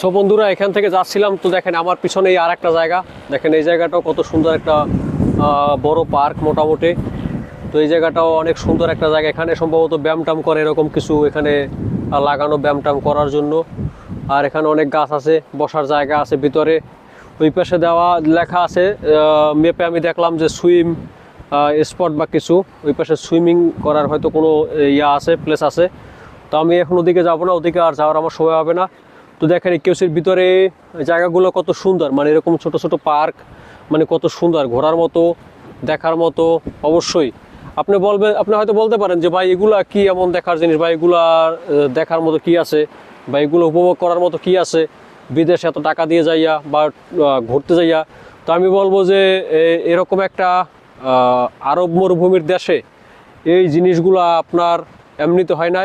So বন্ধুরা, এখান থেকে যাচ্ছিলাম তো দেখেন আমার পিছনে আর একটা জায়গা। দেখেন এই জায়গাটাও কত সুন্দর একটা বড় পার্ক মোটামুটি। তো এই জায়গাটাও অনেক সুন্দর একটা জায়গা। এখানে সম্ভবত ব্যায়াম টাম করে এরকম কিছু এখানে লাগানো ব্যায়াম টাম করার জন্য। আর এখানে অনেক গাছ আছে, বসার জায়গা আছে ভিতরে। ওই পাশে দেওয়া, লেখা আছে মেপে আমি দেখলাম যে সুইম স্পট বা কিছু। ওই পাশে সুইমিং করার হয়তো কোনো, ইয়া আছে প্লেস আছে। তো আমি এখন ওদিকে যাব না, ওদিকে আর যাওয়ার আমার সময় হবে না। তো দেখেন কেউসির ভিতরে জায়গাগুলো কত সুন্দর। মানে এরকম ছোট ছোট পার্ক মানে কত সুন্দর ঘোরার মতো, দেখার মতো, অবশ্যই। আপনি বলবেন, আপনি হয়তো বলতে পারেন যে, ভাই, এগুলা কি এমন দেখার জিনিস? বা এগুলা দেখার মতো কি আছে? বা এগুলো উপভোগ করার মতো কি আছে? বিদেশে এত টাকা দিয়ে যাইয়া বা ঘুরতে যাইয়া। তো আমি বলব যে এরকম একটা আরব মরুভূমির দেশে এই জিনিসগুলো আপনার এমনিতে হয় না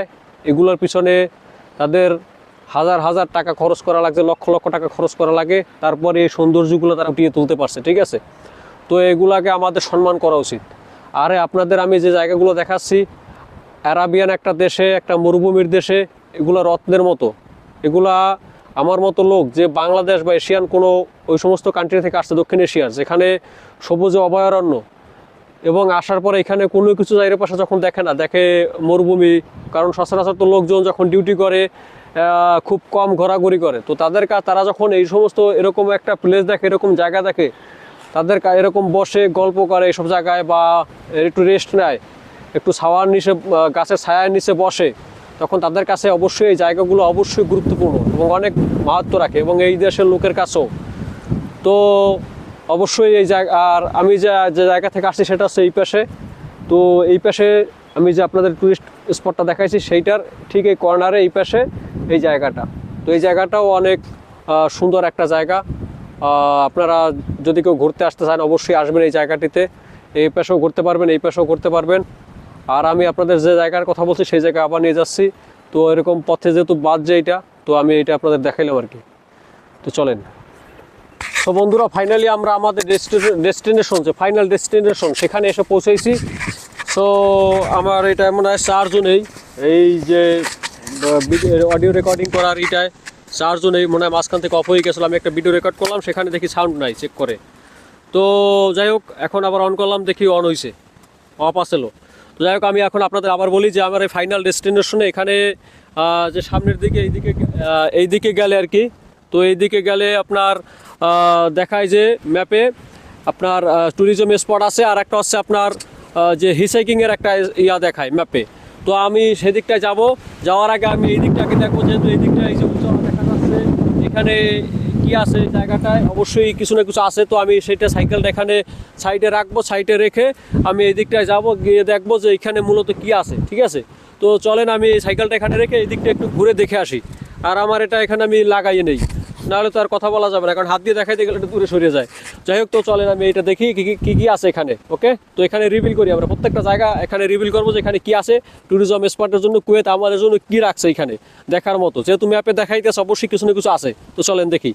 এগুলোর পিছনে তাদের হাজার হাজার টাকা খরচ করা লাগছে, লক্ষ লক্ষ টাকা খরচ করা লাগে। তারপরে এই সৌন্দর্যগুলো তারা উঠিয়ে তুলতে পারছে, ঠিক আছে? তো এগুলাকে আমাদের সম্মান করা উচিত। আরে আপনাদের আমি যে জায়গাগুলো দেখাচ্ছি, অ্যারাবিয়ান একটা দেশে, একটা মরুভূমির দেশে, এগুলো রত্নের মতো। এগুলা আমার মতো লোক যে বাংলাদেশ বা এশিয়ান কোনো ওই সমস্ত কান্ট্রি থেকে আসছে, দক্ষিণ এশিয়ার যেখানে সবুজে অভয়ারণ্য। এবং আসার পরে এখানে কোনো কিছু জায়গার পাশে যখন দেখে না, দেখে মরুভূমি। কারণ সচরাচর তো লোকজন যখন ডিউটি করে খুব কম ঘোরাঘুরি করে। তো তাদের কাছে তারা যখন এই সমস্ত এরকম একটা প্লেস দেখে, এরকম জায়গা দেখে, তাদের এরকম বসে গল্প করে এইসব জায়গায় বা একটু রেস্ট নেয়, একটু ছাওয়ার নিচে গাছের ছায়ার নিচে বসে, তখন তাদের কাছে অবশ্যই এই জায়গাগুলো অবশ্যই গুরুত্বপূর্ণ এবং অনেক মাহাত্ম রাখে এবং এই দেশের লোকের কাছেও। তো অবশ্যই এই জায়গা আর আমি যে যে জায়গা থেকে আসছি সেটা হচ্ছে এই পাশে। তো এই পাশে আমি যে আপনাদের টুরিস্ট স্পটটা দেখাইছি, সেইটার ঠিক এই কর্নারে এই পাশে এই জায়গাটা। তো এই জায়গাটাও অনেক সুন্দর একটা জায়গা। আপনারা যদি কেউ ঘুরতে আসতে চান, অবশ্যই আসবেন এই জায়গাটিতে। এই পাশেও ঘুরতে পারবেন, এই পাশেও ঘুরতে পারবেন। আর আমি আপনাদের যে জায়গার কথা বলছি, সেই জায়গায় আবার নিয়ে যাচ্ছি। তো এরকম পথে যেহেতু বাদ যে এটা, তো আমি এটা আপনাদের দেখাইলাম আর কি। তো চলেন। তো বন্ধুরা ফাইনালি আমরা আমাদের ডেস্টিনেশন যে ফাইনাল ডেস্টিনেশন সেখানে এসে পৌঁছেছি। তো আমার এটা মনে হয় চারজনেই, এই যে অডিও রেকর্ডিং করার এটায় চারজনেই মনে হয় মাঝখান থেকে অফ হয়ে গেছিল, আমি একটা ভিডিও রেকর্ড করলাম, সেখানে দেখি সাউন্ড নাই চেক করে। তো যাই হোক, এখন আবার অন করলাম, দেখি অন হয়েছে অফ আসলো। তো যাই হোক, আমি এখন আপনাদের আবার বলি যে, আমার এই ফাইনাল ডেস্টিনেশনে এখানে যে সামনের দিকে, এইদিকে এইদিকে গেলে আর কি, তো এইদিকে গেলে আপনার দেখায় যে ম্যাপে আপনার ট্যুরিজম স্পট আছে, আর একটা হচ্ছে আপনার যে হিসাইকিংয়ের একটা ইয়া দেখায় ম্যাপে তো আমি সেদিকটায় যাব যাওয়ার আগে আমি এই দিকটাকে দেখব, যেহেতু এই দিকটা এই যে উচ্চতা দেখা যাচ্ছে। এখানে কি আছে জায়গাটায়? অবশ্যই কিছু না কিছু আছে, তো আমি সেটা সাইকেলটা এখানে সাইডে রাখব, সাইডে রেখে আমি এই দিকটায় যাব, গিয়ে দেখব যে এখানে মূলত কি আছে, ঠিক আছে? তো চলেন আমি সাইকেলটা এখানে রেখে এই দিকটা একটু ঘুরে দেখে আসি। আর আমার এটা এখানে আমি লাগাইয়ে নেই। নাহলে তো আর কথা বলা যাবে না, কারণ হাত দিয়ে দেখাইতে গেলে দূরে সরিয়ে যায়। যাই হোক তো চলেন, আমি এটা দেখি কি, কি- কি কি আছে এখানে, ওকে? তো এখানে রিভিল করি আমরা, প্রত্যেকটা জায়গা এখানে রিভিল করব যে এখানে কি আছে। ট্যুরিজম স্পটের জন্য কুয়েত আমাদের জন্য কি রাখছে এখানে, দেখার মতো। যেহেতু ম্যাপে দেখাইতেছে, অবশ্যই কিছু না কিছু আছে। তো চলেন দেখি।